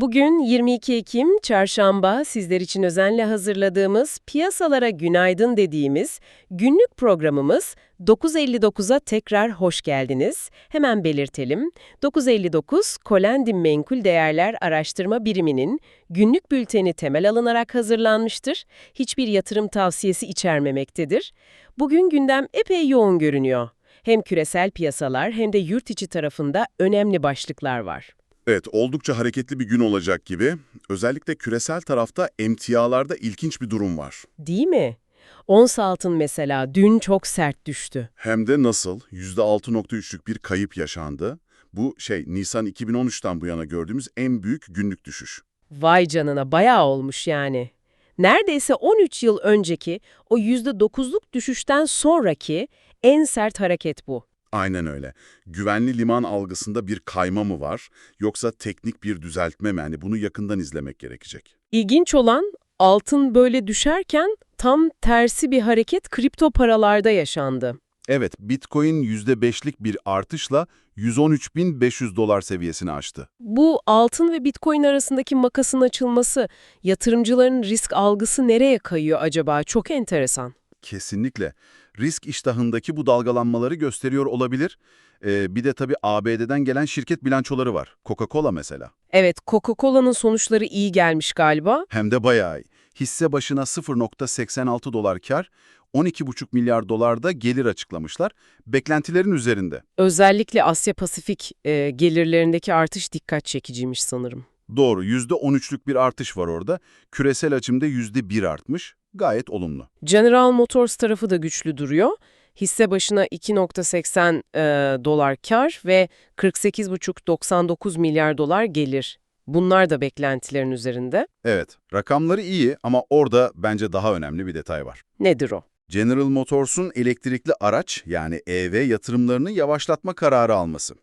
Bugün 22 Ekim Çarşamba sizler için özenle hazırladığımız piyasalara günaydın dediğimiz günlük programımız 9.59'a tekrar hoş geldiniz. Hemen belirtelim. 9.59 Kolendim Menkul Değerler Araştırma Biriminin günlük bülteni temel alınarak hazırlanmıştır. Hiçbir yatırım tavsiyesi içermemektedir. Bugün gündem epey yoğun görünüyor. Hem küresel piyasalar hem de yurt içi tarafında önemli başlıklar var. Evet, oldukça hareketli bir gün olacak gibi. Özellikle küresel tarafta emtialarda ilginç bir durum var. Değil mi? Ons altın mesela dün çok sert düştü. Hem de nasıl? %6.3'lük bir kayıp yaşandı. Bu şey Nisan 2013'ten bu yana gördüğümüz en büyük günlük düşüş. Vay canına bayağı olmuş yani. Neredeyse 13 yıl önceki o %9'luk düşüşten sonraki en sert hareket bu. Aynen öyle. Güvenli liman algısında bir kayma mı var yoksa teknik bir düzeltme mi? Yani bunu yakından izlemek gerekecek. İlginç olan altın böyle düşerken tam tersi bir hareket kripto paralarda yaşandı. Evet, Bitcoin %5'lik bir artışla 113.500 dolar seviyesini aştı. Bu altın ve bitcoin arasındaki makasın açılması, yatırımcıların risk algısı nereye kayıyor acaba? Çok enteresan. Kesinlikle. Risk iştahındaki bu dalgalanmaları gösteriyor olabilir. Ee, bir de tabii ABD'den gelen şirket bilançoları var. Coca-Cola mesela. Evet, Coca-Cola'nın sonuçları iyi gelmiş galiba. Hem de bayağı iyi. Hisse başına 0.86 dolar kar, 12,5 milyar dolar da gelir açıklamışlar. Beklentilerin üzerinde. Özellikle Asya-Pasifik e, gelirlerindeki artış dikkat çekiciymiş sanırım. Doğru, %13'lük bir artış var orada. Küresel açımda %1 artmış. Gayet olumlu. General Motors tarafı da güçlü duruyor. Hisse başına 2.80 e, dolar kar ve 48,5-99 milyar dolar gelir. Bunlar da beklentilerin üzerinde. Evet, rakamları iyi ama orada bence daha önemli bir detay var. Nedir o? General Motors'un elektrikli araç yani EV yatırımlarını yavaşlatma kararı alması.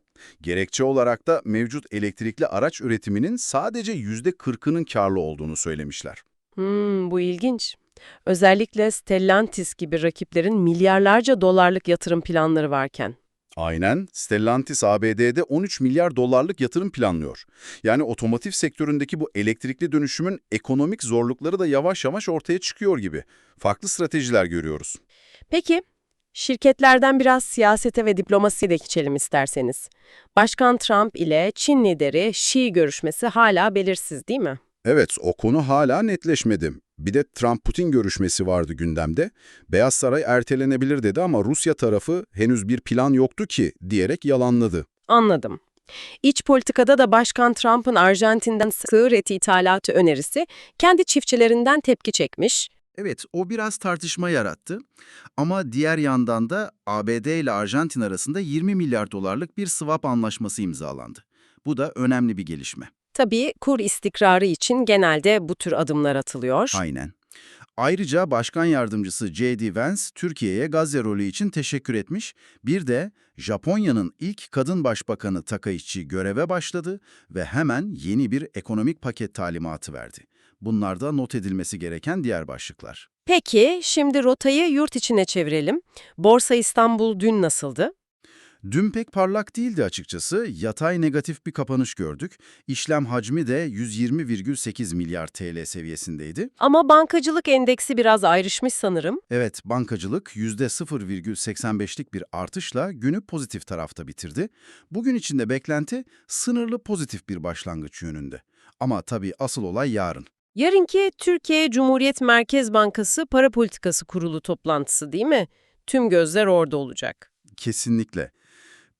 Gerekçe olarak da mevcut elektrikli araç üretiminin sadece %40'ının karlı olduğunu söylemişler. Hmm, bu ilginç. Özellikle Stellantis gibi rakiplerin milyarlarca dolarlık yatırım planları varken. Aynen, Stellantis ABD'de 13 milyar dolarlık yatırım planlıyor. Yani otomotiv sektöründeki bu elektrikli dönüşümün ekonomik zorlukları da yavaş yavaş ortaya çıkıyor gibi. Farklı stratejiler görüyoruz. Peki, şirketlerden biraz siyasete ve diplomasiye de geçelim isterseniz. Başkan Trump ile Çin lideri Xi görüşmesi hala belirsiz değil mi? Evet, o konu hala netleşmedi. Bir de Trump-Putin görüşmesi vardı gündemde. Beyaz Saray ertelenebilir dedi ama Rusya tarafı henüz bir plan yoktu ki diyerek yalanladı. Anladım. İç politikada da Başkan Trump'ın Arjantin'den sığır eti ithalatı önerisi kendi çiftçilerinden tepki çekmiş. Evet, o biraz tartışma yarattı. Ama diğer yandan da ABD ile Arjantin arasında 20 milyar dolarlık bir swap anlaşması imzalandı. Bu da önemli bir gelişme. Tabii kur istikrarı için genelde bu tür adımlar atılıyor. Aynen. Ayrıca Başkan Yardımcısı J.D. Vance, Türkiye'ye Gazze rolü için teşekkür etmiş. Bir de Japonya'nın ilk kadın başbakanı Takaichi göreve başladı ve hemen yeni bir ekonomik paket talimatı verdi. Bunlar da not edilmesi gereken diğer başlıklar. Peki, şimdi rotayı yurt içine çevirelim. Borsa İstanbul dün nasıldı? Dün pek parlak değildi açıkçası. Yatay negatif bir kapanış gördük. İşlem hacmi de 120,8 milyar TL seviyesindeydi. Ama bankacılık endeksi biraz ayrışmış sanırım. Evet, bankacılık %0,85'lik bir artışla günü pozitif tarafta bitirdi. Bugün içinde beklenti sınırlı pozitif bir başlangıç yönünde. Ama tabii asıl olay yarın. Yarınki Türkiye Cumhuriyet Merkez Bankası Para Politikası Kurulu toplantısı değil mi? Tüm gözler orada olacak. Kesinlikle.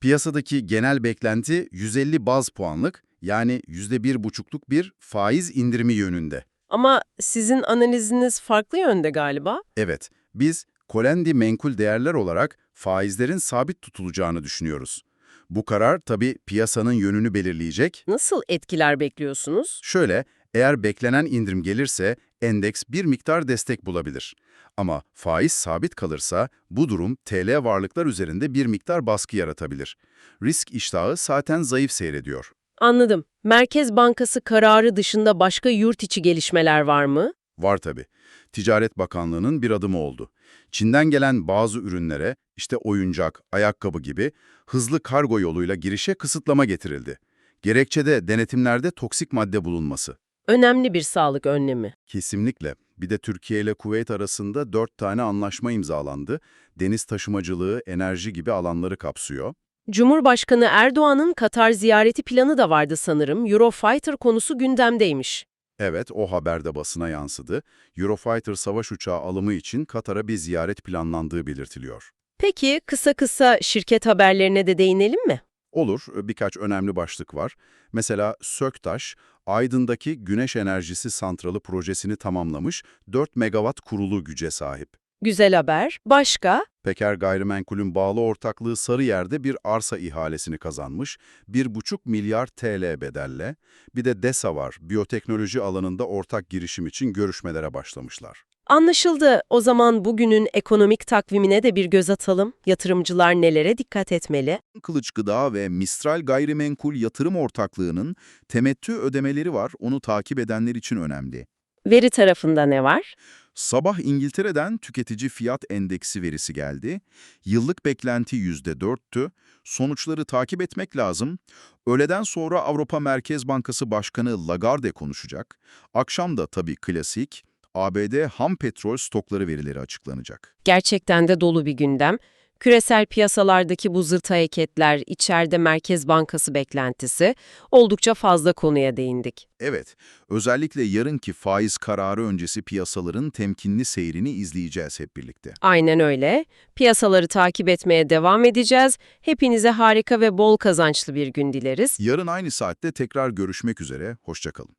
Piyasadaki genel beklenti 150 baz puanlık yani %1,5'luk bir faiz indirimi yönünde. Ama sizin analiziniz farklı yönde galiba. Evet, biz Kolendi menkul değerler olarak faizlerin sabit tutulacağını düşünüyoruz. Bu karar tabii piyasanın yönünü belirleyecek. Nasıl etkiler bekliyorsunuz? Şöyle, eğer beklenen indirim gelirse endeks bir miktar destek bulabilir. Ama faiz sabit kalırsa bu durum TL varlıklar üzerinde bir miktar baskı yaratabilir. Risk iştahı zaten zayıf seyrediyor. Anladım. Merkez Bankası kararı dışında başka yurt içi gelişmeler var mı? Var tabii. Ticaret Bakanlığı'nın bir adımı oldu. Çin'den gelen bazı ürünlere, işte oyuncak, ayakkabı gibi hızlı kargo yoluyla girişe kısıtlama getirildi. Gerekçede denetimlerde toksik madde bulunması. Önemli bir sağlık önlemi. Kesinlikle. Bir de Türkiye ile Kuveyt arasında dört tane anlaşma imzalandı. Deniz taşımacılığı, enerji gibi alanları kapsıyor. Cumhurbaşkanı Erdoğan'ın Katar ziyareti planı da vardı sanırım. Eurofighter konusu gündemdeymiş. Evet, o haber de basına yansıdı. Eurofighter savaş uçağı alımı için Katar'a bir ziyaret planlandığı belirtiliyor. Peki kısa kısa şirket haberlerine de değinelim mi? Olur, birkaç önemli başlık var. Mesela Söktaş, Aydın'daki güneş enerjisi santralı projesini tamamlamış, 4 megawatt kurulu güce sahip. Güzel haber. Başka? Peker Gayrimenkul'ün bağlı ortaklığı Sarıyer'de bir arsa ihalesini kazanmış, 1,5 milyar TL bedelle. Bir de DESA var, biyoteknoloji alanında ortak girişim için görüşmelere başlamışlar. Anlaşıldı. O zaman bugünün ekonomik takvimine de bir göz atalım. Yatırımcılar nelere dikkat etmeli? Kılıç Gıda ve Mistral Gayrimenkul Yatırım Ortaklığı'nın temettü ödemeleri var. Onu takip edenler için önemli. Veri tarafında ne var? Sabah İngiltere'den tüketici fiyat endeksi verisi geldi. Yıllık beklenti %4'tü. Sonuçları takip etmek lazım. Öğleden sonra Avrupa Merkez Bankası Başkanı Lagarde konuşacak. Akşam da tabii klasik, ABD ham petrol stokları verileri açıklanacak. Gerçekten de dolu bir gündem. Küresel piyasalardaki bu zırt hareketler, içeride Merkez Bankası beklentisi, oldukça fazla konuya değindik. Evet, özellikle yarınki faiz kararı öncesi piyasaların temkinli seyrini izleyeceğiz hep birlikte. Aynen öyle. Piyasaları takip etmeye devam edeceğiz. Hepinize harika ve bol kazançlı bir gün dileriz. Yarın aynı saatte tekrar görüşmek üzere, hoşçakalın.